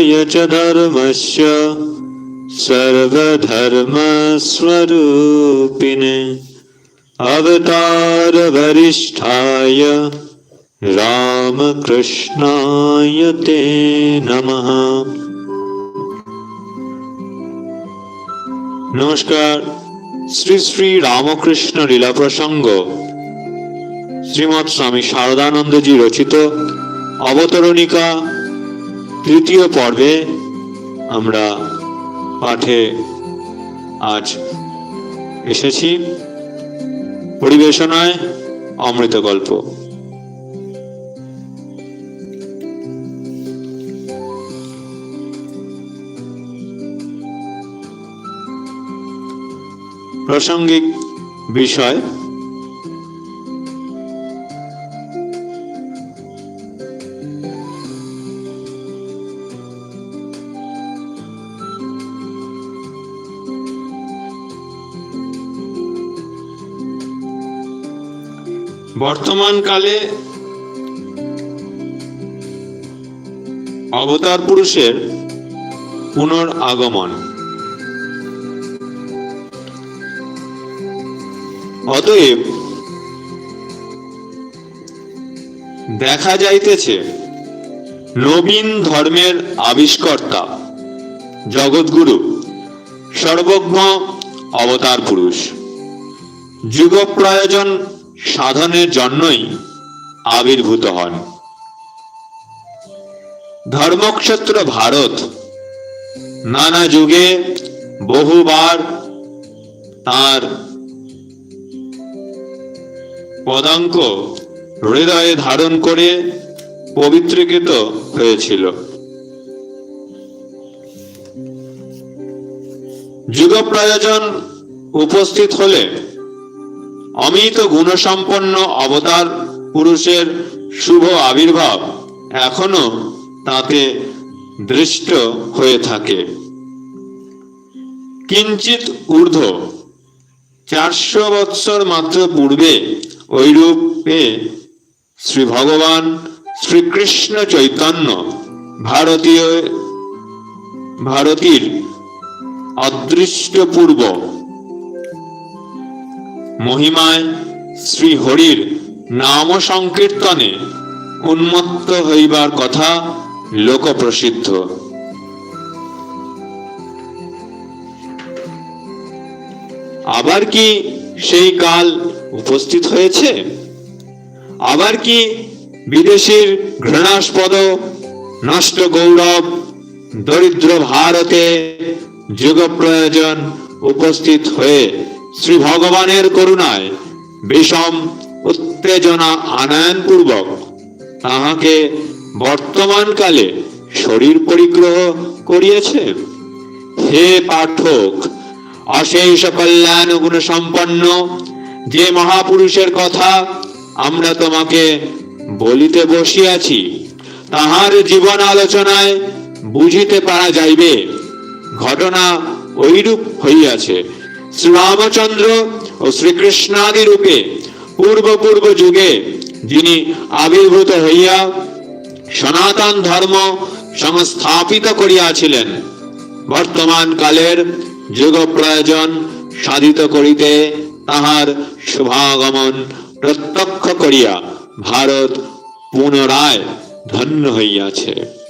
विनाशाय च धर्मस्य सर्वधर्मस्वरूपिणे अवतारवरिष्ठाय रामकृष्णाय ते नमः নমস্কার শ্রী শ্রী রামকৃষ্ণ লীলা প্রসঙ্গ শ্রীমৎ স্বামী শারদানন্দজি রচিত অবতরণিকা তৃতীয় পর্বে আমরা পাঠে আজ এসেছি। পরিবেশনায় অমৃত গল্প। প্রাসঙ্গিক বিষয় বর্তমান কালে অবতার পুরুষের পুনর আগমন অতএব দেখা যাইতেছে নবীন ধর্মের আবিষ্কর্তা, জগৎগুরু, সর্বজ্ঞ অবতার পুরুষ। যুগ প্রয়োজন সাধনের জন্যই আবির্ভূত হন। ধর্মক্ষেত্র ভারত নানা যুগে বহুবার তার পদাঙ্ক হৃদয়ে ধারণ করে পবিত্রীকৃত হয়েছিল। যুগ প্রয়োজন উপস্থিত হলে অমিত গুণসম্পন্ন অবতার পুরুষের শুভ আবির্ভাব এখনও তাতে দৃষ্ট হয়ে থাকে। কিঞ্চিত ঊর্ধ্ব, চারশো বৎসর মাত্র পূর্বে ঐরূপে শ্রী ভগবান শ্রীকৃষ্ণ চৈতন্য ভারতীয়, ভারতীর অদৃষ্টপূর্ব মহিমায় শ্রী হরির নাম সংকীর্তনে উন্মত্ত হইবার কথা লোকপ্রসিদ্ধ। আবার কি সেই কাল উপস্থিত হয়েছে? আবার কি বিদেশির ঘৃণাস্পদ, নষ্ট গৌরব, দরিদ্র ভারতে যুগ প্রয়োজন উপস্থিত হয়ে শ্রী ভগবানের করুণায় বিষম উত্তেজনা আনয়ন পূর্বক তাহাকে বর্তমান কালে শরীর পরিগ্রহ করিয়েছে। হে পাঠক, অশেষ কল্যাণ গুণ সম্পন্ন যে মহাপুরুষের কথা আমরা তোমাকে বলিতে বসিয়াছি, তাহার জীবন আলোচনায় বুঝিতে পারা যাইবে। ঘটনা ঐরূপ হইয়াছে। শ্রীরামচন্দ্র ও শ্রীকৃষ্ণাদি রূপে পূর্ব পূর্ব যুগে যিনি আবির্ভূত হইয়া সনাতন ধর্ম সংস্থাপিত করিয়াছিলেন, বর্তমান কালের যুগ প্রয়োজন সাধিত করিতে তাহার শুভাগমন প্রত্যক্ষ করিয়া ভারত পুনরায় ধন্য হইয়াছে।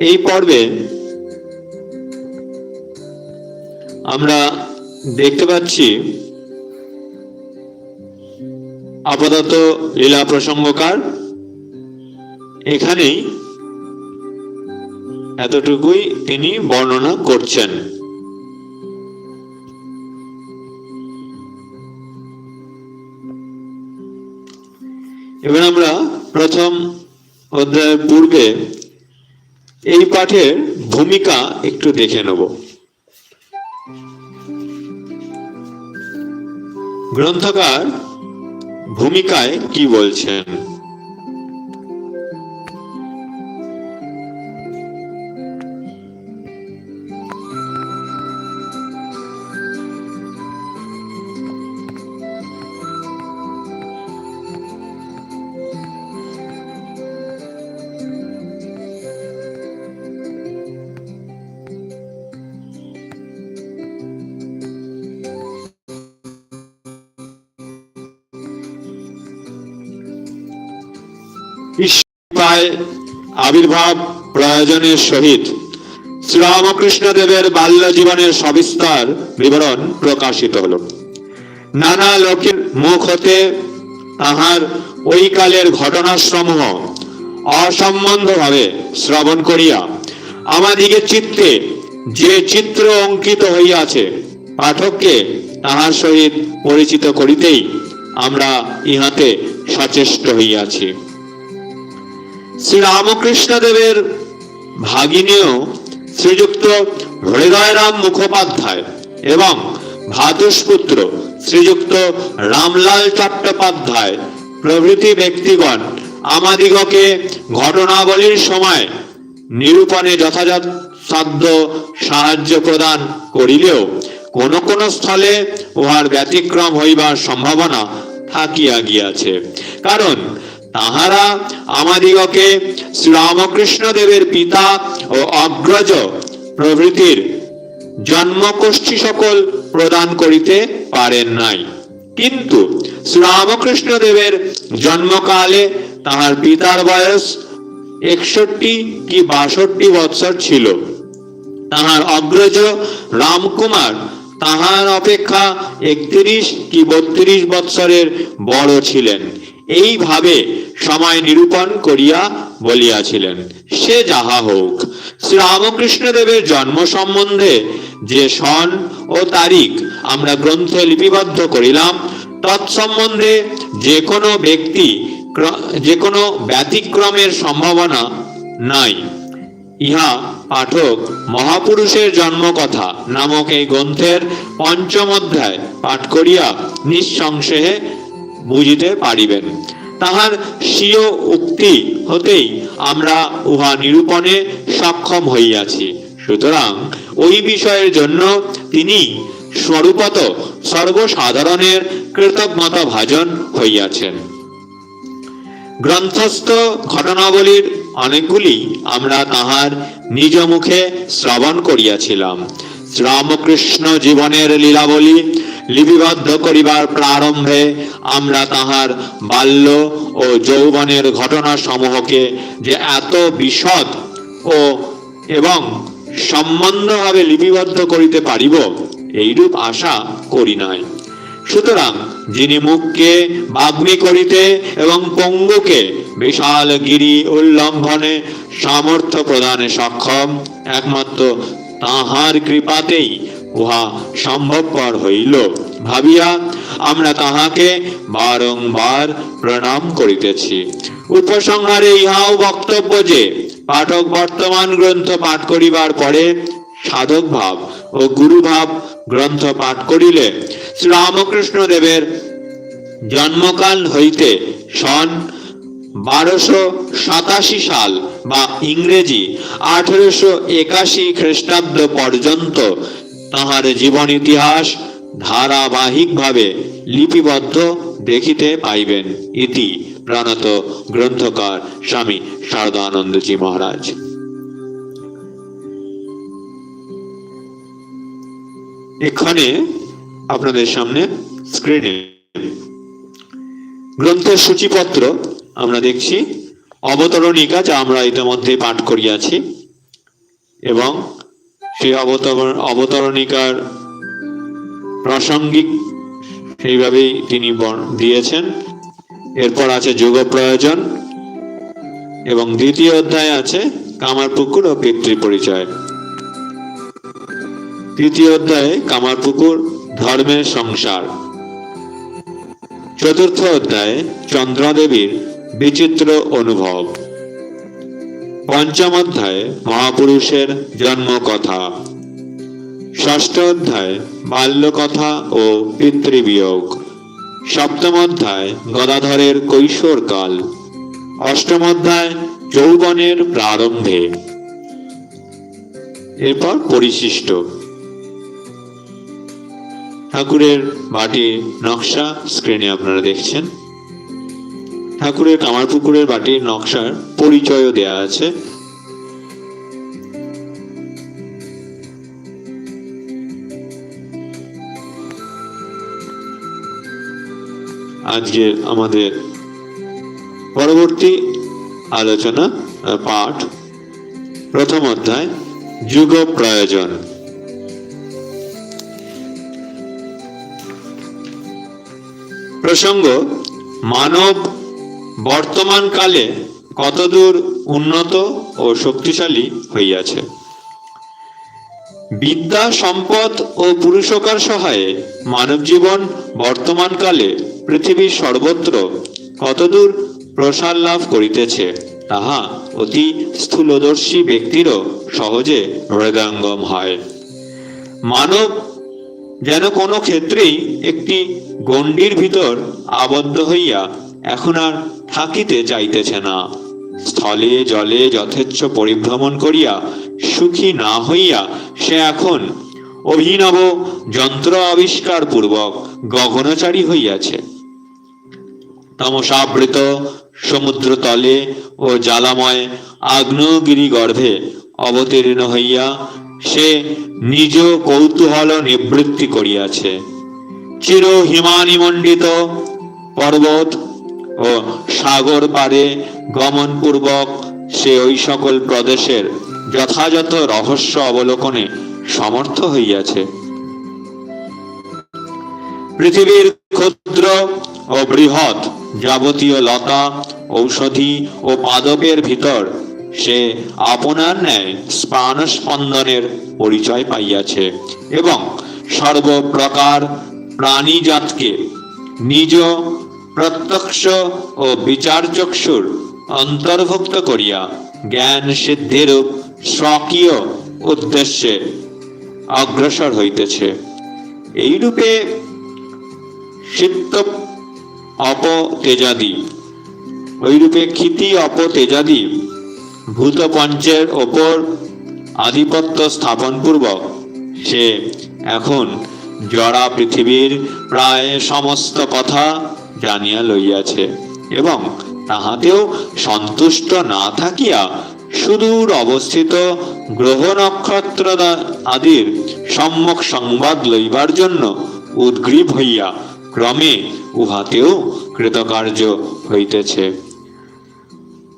এই পর্বে আমরা দেখতে পাচ্ছি আপাতত লীলা প্রসঙ্গকার। এখানেই এতটুকুই তিনি বর্ণনা করছেন। এবার আমরা প্রথম অধ্যায়ের পূর্বে এই পাঠের ভূমিকা একটু দেখে নেব। গ্রন্থকার ভূমিকায় কি বলছেন? আবির্ভাব প্রয়োজনের সহিত শ্রীরামকৃষ্ণ দেবের বাল্য জীবনের সবিস্তার বিবরণ প্রকাশিত হল। নানা লোকের মুখ হতে তাহার ওই কালের ঘটনাসমূহ অসম্বন্ধভাবে শ্রবণ করিয়া আমাদিগের চিত্তে যে চিত্র অঙ্কিত হইয়াছে, পাঠককে তাহার সহিত পরিচিত করিতেই আমরা ইহাতে সচেষ্ট হইয়াছি। শ্রী রামকৃষ্ণ দেবের ভাগিনীয় শ্রীযুক্ত হৃদয়রাম মুখোপাধ্যায় এবং ভাতুষপুত্র শ্রীযুক্ত রামলাল চট্টোপাধ্যায় প্রভৃতি ব্যক্তিগণ আমাদিগকে ঘটনাবলীর সময় নিরূপণে যথাযথ সাধ্য সাহায্য প্রদান করিলেও কোন কোন স্থলে উহার ব্যতিক্রম হইবার সম্ভাবনা থাকিয়া গিয়াছে। কারণ তাহারা আমাদিগকে শ্রীরামকৃষ্ণ দেবের পিতা ও অগ্রজ প্রভৃতির জন্মকোষ্ঠী সকল প্রদান করিতে পারেন নাই। কিন্তু শ্রীরামকৃষ্ণ দেবের জন্মকালে তাহার পিতার বয়স একষট্টি কি বাষট্টি বৎসর ছিল। তাহার অগ্রজ রামকুমার তাহার অপেক্ষা একত্রিশ কি বত্রিশ বৎসরের বড় ছিলেন। এইভাবে সময় নিরূপণ করিয়া বলিয়াছিলেন। সে যাহা হোক শ্রী রামকৃষ্ণ দেবের জন্ম সম্বন্ধে যে সন ও তারিখ আমরা গ্রন্থে লিপিবদ্ধ করিলাম, তৎসম্বন্ধে যে কোনো ব্যক্তি যে কোনো ব্যতিক্রমের সম্ভাবনা নাই। ইহা পাঠক মহাপুরুষের জন্মকথা নামক এই গ্রন্থের পঞ্চম অধ্যায় পাঠ করিয়া নিঃসংশয়ে বুঝিতে পারিবেন। তাহার স্বীয় উক্তি হতেই আমরা উহা নিরূপণে সক্ষম হইয়াছি। সুতরাং ওই বিষয়ের জন্য তিনি স্বরূপত সর্বসাধারণের কৃতজ্ঞতা ভাজন হইয়াছেন। গ্রন্থস্থ ঘটনাবলীর অনেকগুলি আমরা তাহার নিজ মুখে শ্রবণ করিয়াছিলাম। রামকৃষ্ণ জীবনের লীলাবলী লিপিবদ্ধ করিবার প্রারম্ভে আমরা তাহার বাল্য ও যৌবনের ঘটনা সমূহকে যে এত বিশদ ও এবং সম্বন্ধভাবে লিপিবদ্ধ করিতে পারিব, এইরূপ আশা করি নাই। সুতরাং যিনি মুখকে বাগ্মী করিতে এবং পঙ্গুকে বিশাল গিরি উল্লঙ্ঘনে সামর্থ্য প্রদানে সক্ষম, একমাত্র তাহার কৃপাতেই উহা সম্ভবপর হইল। ভাবিয়া আমরা তাহাকে বারংবার প্রণাম করিতেছি। উপসংহারে ইহাও বক্তব্য যে, পাঠক বর্তমান গ্রন্থ পাঠ করিবার পরে সাধক ভাব ও গুরু ভাব গ্রন্থ পাঠ করিলে শ্রীরামকৃষ্ণ দেবের জন্মকাল হইতে সন বারোশো সাতাশি সাল বা ইংরেজি আঠেরোশো একাশি খ্রিস্টাব্দ পর্যন্ত তাহার জীবন ইতিহাস ধারাবাহিকভাবে লিপিবদ্ধ দেখিতে পাইবেন ইতি প্রণত গ্রন্থকার স্বামী শারদানন্দজি মহারাজ। এখানে আপনাদের সামনে স্ক্রিনে গ্রন্থের সূচিপত্র আমরা দেখছি, অবতরণিকা যা আমরা ইতিমধ্যে পাঠ করিয়াছি এবং সেই অবতরণ, অবতরণিকার প্রাসঙ্গিক সেইভাবেই তিনি দিয়েছেন। এরপর আছে যোগ প্রয়োজন এবং দ্বিতীয় অধ্যায় আছে কামারপুকুর ও পিতৃ পরিচয় তৃতীয় অধ্যায়ে কামারপুকুর, ধর্মের সংসার। চতুর্থ অধ্যায়ে চন্দ্রদেবীর বিচিত্র অনুভব। পঞ্চম অধ্যায়ে মহাপুরুষের জন্ম কথা ষষ্ঠ অধ্যায় বাল্যকথা ও পিতৃবিয়োগ। সপ্তম অধ্যায় গদাধরের কৈশোরকাল। অষ্টম অধ্যায় যৌবনের প্রারম্ভে। এরপর পরিশিষ্ট। ঠাকুরের বাটির নকশা স্ক্রিনে আপনারা দেখছেন। ঠাকুরের কামারপুকুরের বাটির নকশার পরিচয়ও দেয়া আছে। আজকে আমাদের পরবর্তী আলোচনা পাঠ, প্রথম অধ্যায়, যুগ প্রয়োজন। প্রসঙ্গ, মানব বর্তমান কালে কতদূর উন্নত ও শক্তিশালী হইয়াছে? বিদ্যা, সম্পদ ও পুরুষকার সহায়ে মানব জীবন বর্তমান কালে পৃথিবীর সর্বত্র কতদূর প্রসার লাভ করিতেছে, তাহা অতি স্থূলদর্শী ব্যক্তিরও সহজে হৃদয়ঙ্গম হয়। মানব যেন কোনো ক্ষেত্রেই একটি গণ্ডির ভিতর আবদ্ধ হইয়া এখন আর থাকিতে চাইতেছে না। স্থলে জলে যথেচ্ছ পরিভ্রমণ করিয়া, সুখী না হইয়া সে এখন অভিনব যন্ত্র আবিষ্কার পূর্বক গগনচারী হইয়াছে। তমসাবৃত সমুদ্র তলে ও জ্বালাময় আগ্নেয়গিরি গর্ভে অবতীর্ণ হইয়া সে নিজ কৌতূহল নিবৃত্তি করিয়াছে। চির হিমানিমণ্ডিত পর্বত ও সাগর পারে গমন পূর্বক সে ওই সকল প্রদেশের যথাযথ রহস্য অবলোকনে সমর্থ হইয়াছে। পৃথিবীর ক্ষুদ্র ও বৃহৎ যাবতীয় লতা, ঔষধি ও পাদপের ভিতর সে আপনার ন্যায় স্পান স্পন্দনের পরিচয় পাইয়াছে এবং সর্বপ্রকার প্রাণীজাতকে নিজ প্রত্যক্ষ ও বিচার চক্ষুর অন্তর্ভুক্ত করিয়া জ্ঞান সিদ্ধির স্বকীয় উদ্দেশ্যে অগ্রসর হইতেছে। এইরূপে সিদ্ধ অপতেজাদি ওইরূপে ক্ষিতি অপতেজাদি, ভূতপঞ্চের ওপর আধিপত্য স্থাপন পূর্বক সে এখন জড়া পৃথিবীর প্রায় সমস্ত কথা জানিয়া লইয়াছে এবং তাহাতেও সন্তুষ্ট না থাকিয়া সুদূর অবস্থিত গ্রহ নক্ষত্র আদির সম্যক সংবাদ লইবার জন্য উদ্গ্রীব হইয়া ক্রমে উহাতেও কৃতকার্য হইতেছে।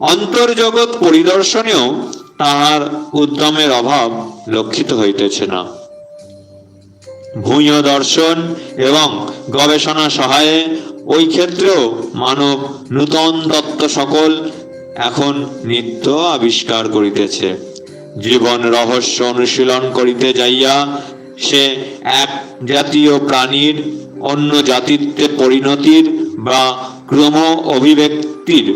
অন্তর্জগৎ পরিদর্শনেও তাহার উদ্যমের অভাব লক্ষিত হইতেছে না। ভূঁয় দর্শন এবং গবেষণা সহায়ে ওই ক্ষেত্রেও মানব নূতন তত্ত্ব সকল এখন নিত্য আবিষ্কার করিতেছে। জীবন রহস্য অনুশীলন করিতে যাইয়া সে এক জাতীয় প্রাণীর, অন্য জাতিত্বে পরিণতির বা ক্রম অভিব্যক্তির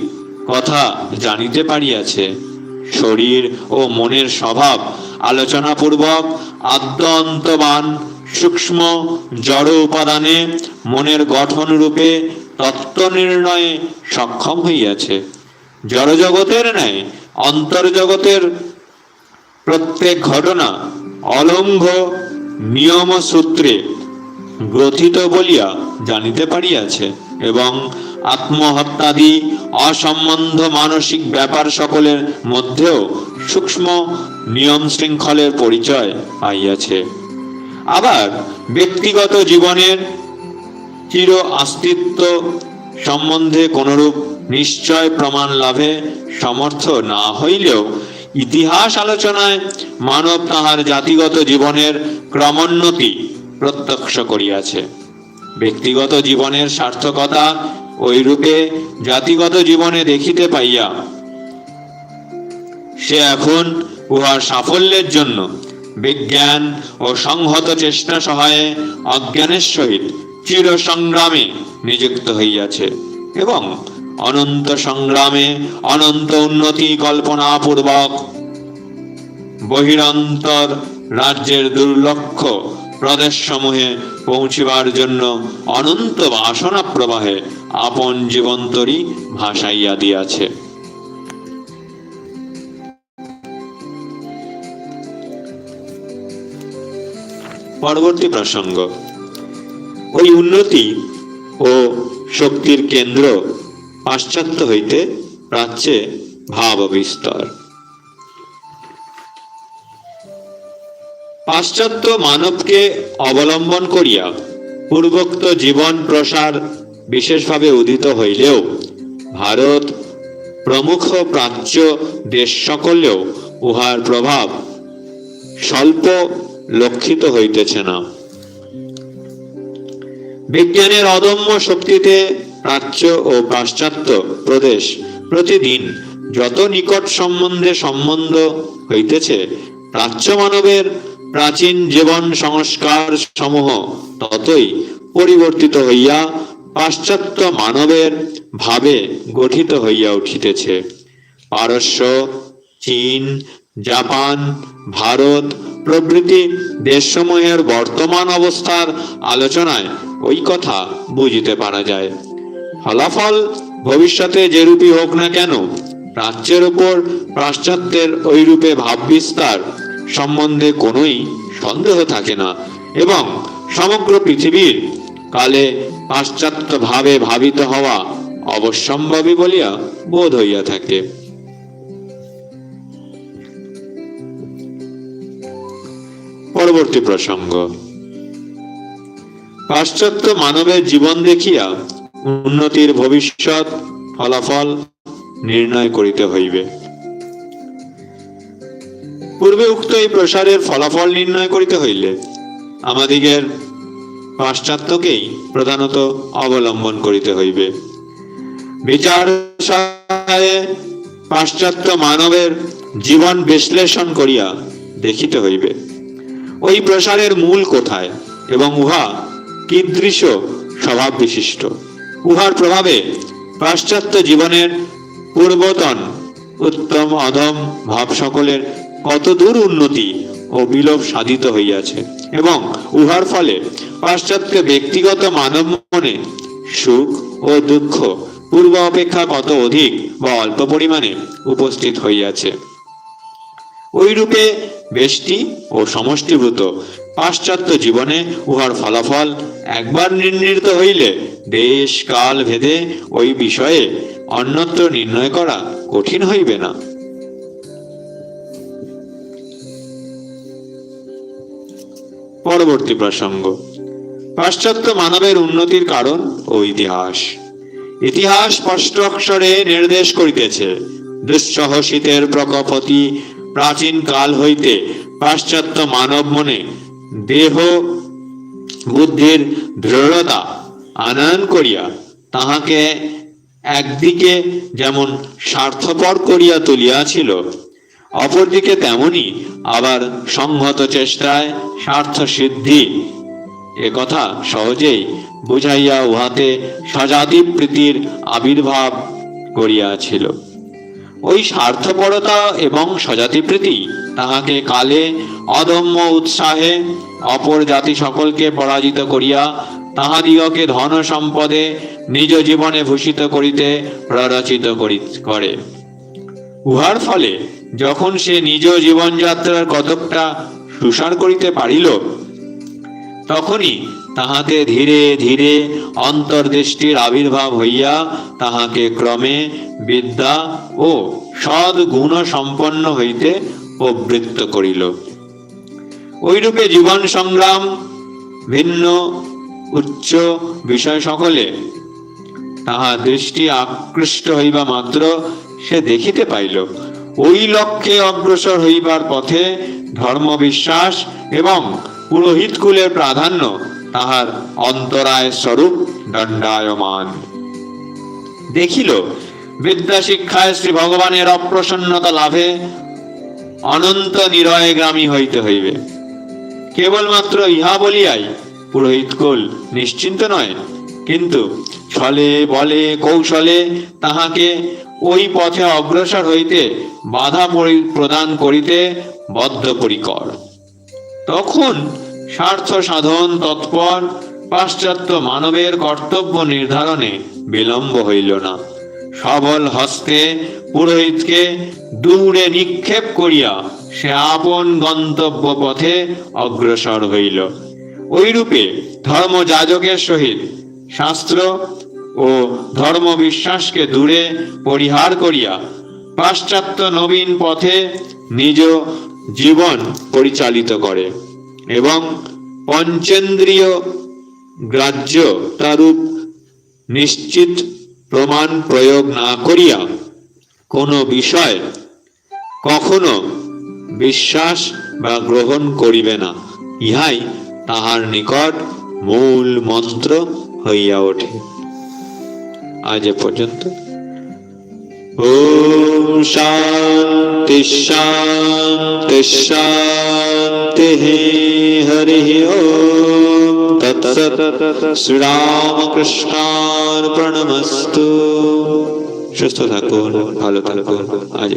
কথা জানিতে পারিয়াছে। শরীর ও মনের স্বভাব আলোচনাপূর্বক আদ্যন্তবান সূক্ষ্ম জড় উপাদানে মনের গঠন রূপে তত্ত্ব নির্ণয়ে সক্ষম হইয়াছে। জড়জগতের ন্যায় অন্তর্জগতের প্রত্যেক ঘটনা অলঙ্ঘ নিয়ম সূত্রে গ্রথিত বলিয়া জানিতে পারিয়াছে এবং আত্মহত্যাদি অসম্বন্ধ মানসিক ব্যাপার সকলের মধ্যেও সূক্ষ্ম নিয়ম শৃঙ্খলের পরিচয় পাইয়াছে। আবার ব্যক্তিগত জীবনের চির অস্তিত্ব সম্বন্ধে কোনরূপ নিশ্চয় প্রমাণ লাভে সমর্থ না হইলেও ইতিহাস আলোচনায় মানব তাহার জাতিগত জীবনের ক্রমোন্নতি প্রত্যক্ষ করিয়াছে। ব্যক্তিগত জীবনের সার্থকতা ওই রূপে জাতিগত জীবনে দেখিতে পাইয়া সে এখন উহার সাফল্যের জন্য বিজ্ঞান ও সংহত চেষ্টা সহায়ে অজ্ঞানের সহিত চির সংগ্রামে নিযুক্ত হইয়াছে এবং অনন্ত সংগ্রামে অনন্ত উন্নতি কল্পনা পূর্বক বহিরন্তর রাজ্যের দুর্লক্ষ প্রদেশসমূহে পৌঁছিবার জন্য অনন্ত বাসনা প্রবাহে আপন জীবন্তরী ভাসাইয়া দিয়াছে। পরবর্তী প্রসঙ্গ। ওই উন্নতি ও শক্তির কেন্দ্র পাশ্চাত্য হইতে প্রাচ্যে ভাব বিস্তর পাশ্চাত্য মানবকে অবলম্বন করিয়া পূর্বোক্ত জীবন প্রসার বিশেষভাবে উদিত হইলেও ভারত প্রমুখ প্রাচ্য দেশ সকলেও উহার প্রভাব স্বল্প লক্ষিত হইতেছে না। বিজ্ঞানের অদম্য শক্তিতে প্রাচ্য ও পাশ্চাত্য প্রদেশ প্রতিদিন যত নিকট সম্বন্ধে সম্বন্ধ হইতেছে, প্রাচ্য মানবের প্রাচীন জীবন সংস্কার সমূহ ততই পরিবর্তিত হইয়া পাশ্চাত্য মানবের ভাবে গঠিত হইয়া উঠিতেছে। পারস্য, চীন জাপান, ভারত প্রভৃতি দেশসমূহের বর্তমান অবস্থার আলোচনায় ওই কথা বুঝিতে পারা যায়। ফলাফল ভবিষ্যতে যেরূপই হোক না কেন প্রাচ্যের উপর পাশ্চাত্যের ওই রূপে ভাব বিস্তার সম্বন্ধে কোনোই সন্দেহ থাকে না এবং সমগ্র পৃথিবীর কালে পাশ্চাত্য ভাবে ভাবিত হওয়া অবশ্যম্ভাবী বলিয়া বোধ হইয়া থাকে। পরবর্তী প্রসঙ্গ। পাশ্চাত্য মানবের জীবন দেখিয়া উন্নতির ভবিষ্যৎ ফলাফল নির্ণয় করিতে হইবে। পূর্বে উক্ত এই প্রসারের ফলাফল নির্ণয় করিতে হইলে আমাদিগের পাশ্চাত্যকেই প্রধানত অবলম্বন করিতে হইবে। বিচার পাশ্চাত্য মানবের জীবন বিশ্লেষণ করিয়া দেখিতে হইবে। ওই প্রসারের মূল কোথায়? এবং উহা কীদৃশ স্বভাব বিশিষ্ট? উহার প্রভাবে পাশ্চাত্য জীবনের পূর্বতন উত্তম অধম ভাব সকলের কতদূর উন্নতি ও বিলোপ সাধিত হইয়াছে। এবং উহার ফলে পাশ্চাত্য ব্যক্তিগত মানব মনে সুখ ও দুঃখ পূর্ব অপেক্ষা কত অধিক বা অল্প পরিমাণে উপস্থিত হইয়াছে। ওইরূপে বেষ্টি ও সমষ্টিভূত। পাশ্চাত্য জীবনে উহার ফলাফল একবার নির্ণীত হইলে দেশ কাল ভেদে ওই বিষয়ে অন্যত্র নির্ণয় করা কঠিন হইবে না। পরবর্তী প্রসঙ্গ। পাশ্চাত্য মানবের উন্নতির কারণ ও ইতিহাস। ইতিহাস স্পষ্ট অক্ষরে নির্দেশ করিতেছে, দুঃসহ শীতের প্রকোপতি প্রাচীন কাল হইতে পাশ্চাত্য মানব মনে দেহ বুদ্ধির দৃঢ়তা আনয়ন করিয়া তাহাকে একদিকে যেমন স্বার্থপর করিয়া তুলিয়াছিল, অপরদিকে তেমনি আবার সংহত চেষ্টায় স্বার্থ সিদ্ধি এ কথা সহজেই বুঝাইয়া উহাতে স্বজাতি প্রীতির আবির্ভাব করিয়াছিল। ওই স্বার্থপরতা এবং স্বজাতিপ্রীতি তাহাকে কালে অদম্য উৎসাহে অপর জাতি সকলকে পরাজিত করিয়া তাহাদিগকে ধন সম্পদে নিজ জীবনে ভূষিত করিতে প্ররচিত করি করে। উহার ফলে যখন সে নিজ জীবনযাত্রার কতকটা সুসার করিতে পারিল, তখনই তাহাতে ধীরে ধীরে অন্তর্দৃষ্টির আবির্ভাব হইয়া তাহাকে ক্রমে বিদ্যা ও সদ্গুণ সম্পন্ন হইতে প্রবৃত্ত করিল। ওইরূপে জীবন সংগ্রাম, ভিন্ন, উচ্চ বিষয় সকলে তাহা দৃষ্টি আকৃষ্ট হইবা মাত্র সে দেখিতে পাইল। ওই লক্ষ্যে অগ্রসর হইবার পথে ধর্ম বিশ্বাস এবং পুরোহিত কুলের প্রাধান্য তাহার অন্তরায় স্বরূপ দণ্ডায়মান। দেখিল বিদ্যা শিক্ষায় শ্রী ভগবানের অপ্রসন্নতা লাভে অনন্ত নিরয়ে গ্রামী হইতে হইবে। কেবলমাত্র ইহা বলিয়াই পুরোহিত পুরোহিতকুল নিশ্চিন্ত নয়, কিন্তু ছলে বলে কৌশলে তাহাকে ওই পথে অগ্রসর হইতে বাধা পরি- প্রদান করিতে বদ্ধপরিকর। তখন স্বার্থ সাধন তৎপর, পাশ্চাত্য মানবের কর্তব্য নির্ধারণে বিলম্ব হইল না। সবল হস্তে পুরোহিতকে দূরে নিক্ষেপ করিয়া সে আপন গন্তব্য পথে অগ্রসর হইল। ওইরূপে ধর্মযাজকের সহিত শাস্ত্র ও ধর্ম বিশ্বাসকে দূরে পরিহার করিয়া পাশ্চাত্য নবীন পথে নিজ জীবন পরিচালিত করে। এবং পঞ্চেন্দ্রিয় গ্রাহ্য তারূপ নিশ্চিত প্রমাণ প্রয়োগ না করিয়া কোনো বিষয় কখনো বিশ্বাস বা গ্রহণ করিবে না। ইহাই তাহার নিকট মূল মন্ত্র হইয়া ওঠে। আজ পর্যন্ত। শান্তি শান্তি শান্তি হরি ওম তৎসৎ শ্রীরামকৃষ্ণার প্রণমস্তু সুস্থ থাকুন ভালো থাকুন। আজ